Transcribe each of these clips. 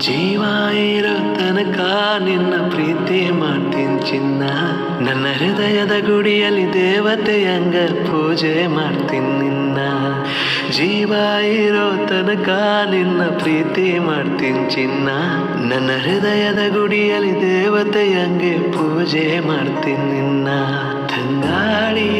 ಜೀವ ಇರೋ ತನಕ ನಿನ್ನ ಪ್ರೀತಿ ಮಾಡ್ತೀನಿ ಚಿನ್ನ. ನನ್ನ ಹೃದಯದ ಗುಡಿಯಲ್ಲಿ ದೇವತೆಯಂಗ ಪೂಜೆ ಮಾಡ್ತೀನಿ ನಿನ್ನ. ಜೀವ ಇರೋ ತನಕ ನಿನ್ನ ಪ್ರೀತಿ ಮಾಡ್ತೀನಿ ಚಿನ್ನ. ನನ್ನ ಹೃದಯದ ಗುಡಿಯಲ್ಲಿ ದೇವತೆಯಂಗೆ ಪೂಜೆ ಮಾಡ್ತೀನಿ ನಿನ್ನ. ತಂಗಾಳಿಯೇ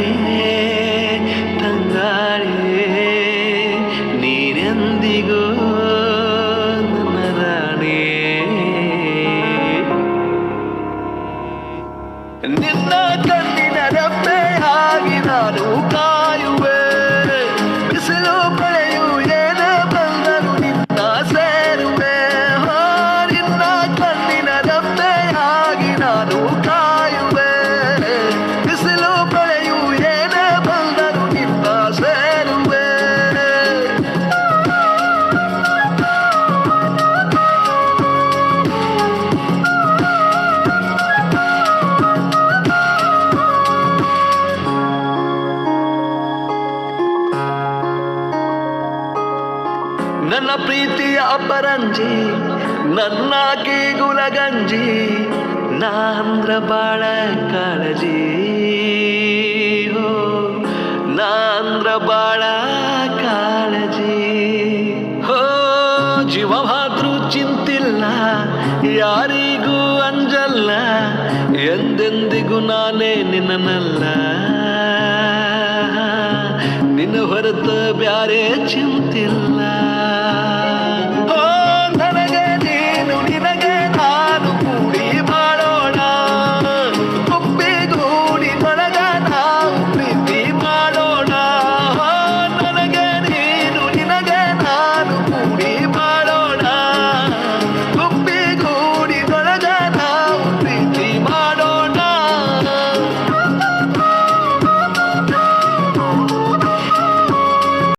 ನಿನ್ನ ಕಣ್ಣಿನ ರೆಪ್ಪೆಯಾಗಿ ನಾನು ಕಾಯುವೆ ನನ್ನ ಪ್ರೀತಿಯ ಅಪರಂಜಿ ನನ್ನ ಗುಲಗಂಜಿ, ನಾಂದ್ರ ಬಾಳ ಕಾಳಜಿ. ಹೋ, ನಾಂದ್ರ ಬಾಳ ಕಾಳಜಿ. ಹೋ ಜೀವ ಜೀವವಾದ್ರೂ ಚಿಂತಿಲ್ಲ, ಯಾರಿಗೂ ಅಂಜಲ್ಲ, ಎಂದೆಂದಿಗೂ ನಾನೇ ನಿನ್ನನಲ್ಲ. ನಿನ್ನ ಹೊರತು ಬ್ಯಾರೆ ಚಿಂತಿಲ್ಲ.